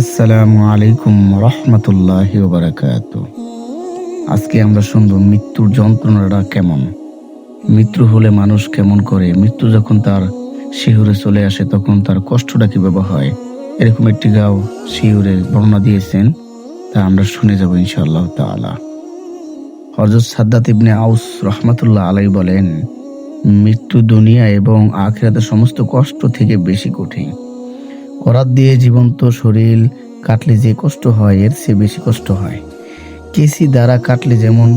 আসসালামু আলাইকুম রহমতুল্লাহ বারাকাত আজকে আমরা শুনব মৃত্যুর যন্ত্রণাটা কেমন? মৃত্যু হলে মানুষ কেমন করে? মৃত্যু যখন তার শিহুরে চলে আসে, তখন তার কষ্টটা কীভাবে হয়? এরকম একটি গাও শিহুরে বর্ণনা দিয়েছেন, তা আমরা শুনে যাব ইনশাআল্লাহ তাআলা। হজরত সাদ্দাত ইবনে আউস রহমাতুল্লাহ আলাই বলেন, মৃত্যু দুনিয়া এবং আখিরাতের সমস্ত কষ্ট থেকে বেশি কঠিন। করাত দিয়ে জীবন্ত শরীর কাটলে যে কষ্ট হয়, এর চেয়ে বেশি কষ্ট হয়। কেসি দ্বারা কাটলে যেমন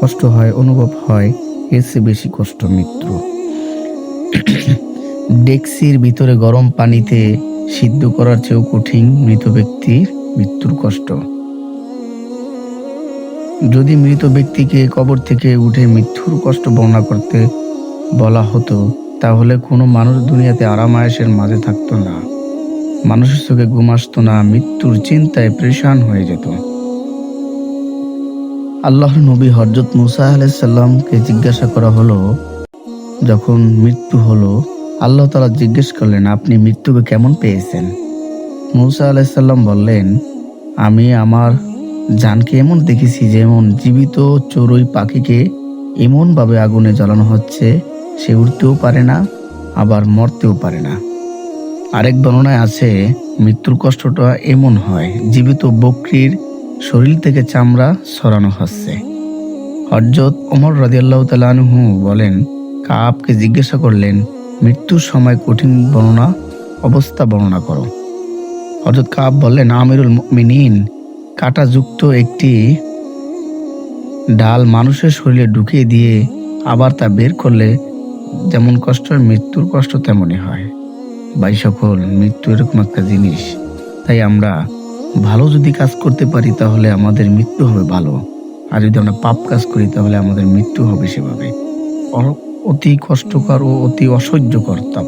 কষ্ট হয়, অনুভব হয়, এর চেয়ে বেশি কষ্ট মৃত্যু ডেক্সির ভিতরে গরম পানিতে সিদ্ধ করার চেয়েও কঠিন মৃত ব্যক্তির মৃত্যুর কষ্ট। যদি মৃত ব্যক্তিকে কবর থেকে উঠে মৃত্যুর কষ্ট বর্ণনা করতে বলা হতো, তাহলে কোনো মানুষ দুনিয়াতে আরাম আয়েসের মাঝে থাকতো না। মানুষের চোখে ঘুম আসতো না, মৃত্যুর চিন্তায় পরেশান হয়ে যেত। আল্লাহর নবী হজরত মুসা আলাইসাল্লামকে জিজ্ঞাসা করা হলো, যখন মৃত্যু হলো, আল্লাহ তালা জিজ্ঞেস করলেন, আপনি মৃত্যুকে কেমন পেয়েছেন? মুসা আলাইসাল্লাম বললেন, আমি আমার জানকে এমন দেখেছি যেমন জীবিত চড়ুই পাখিকে এমনভাবে আগুনে জ্বালানো হচ্ছে, সে উঠতেও পারে না, আবার মরতেও পারে না। আরেক বর্ণনায় আছে, মৃত্যুর কষ্টটা এমন হয়, জীবিত বকরির শরীর থেকে চামড়া সরানো হচ্ছে। হজরত ওমর রাজিয়াল্লাহ তালানহু বলেন, কাবকে জিজ্ঞাসা করলেন, মৃত্যুর সময় কঠিন বর্ণনা, অবস্থা বর্ণনা করো। হজরত কাব বললেন, আমিরুল মিনিন কাঁটাযুক্ত একটি ডাল মানুষের শরীরে ঢুকিয়ে দিয়ে আবার তা বের করলে যেমন কষ্ট মৃত্যুর কষ্ট তেমনই হয়। ভাই সকল, মৃত্যু এরকম একটা জিনিস। তাই আমরা ভালো যদি কাজ করতে পারি, তাহলে আমাদের মৃত্যু হবে ভালো। আর যদি আমরা পাপ কাজ করি, তাহলে আমাদের মৃত্যু হবে সেভাবে। অতি কষ্টকর ও অতি অসহ্যকর তা